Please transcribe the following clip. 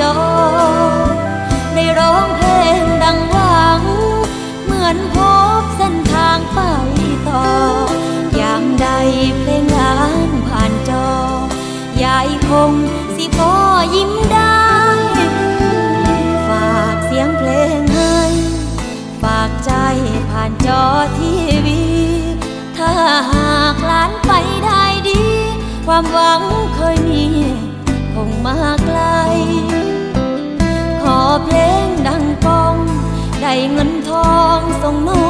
จอ ได้ร้องเพลงดังหวัง เหมือนพบเส้นทางไปต่อ ยามใดเพลงล้างผ่านจอ ยายคงสิพอยิ้มได้ ฝากเสียงเพลงให้ ฝากใจผ่านจอทีวี ถ้าหากล้านไปได้ดี ความหวังเคยมี คงมากล เพลงดังกอง ได้เงินทองส่งน้อง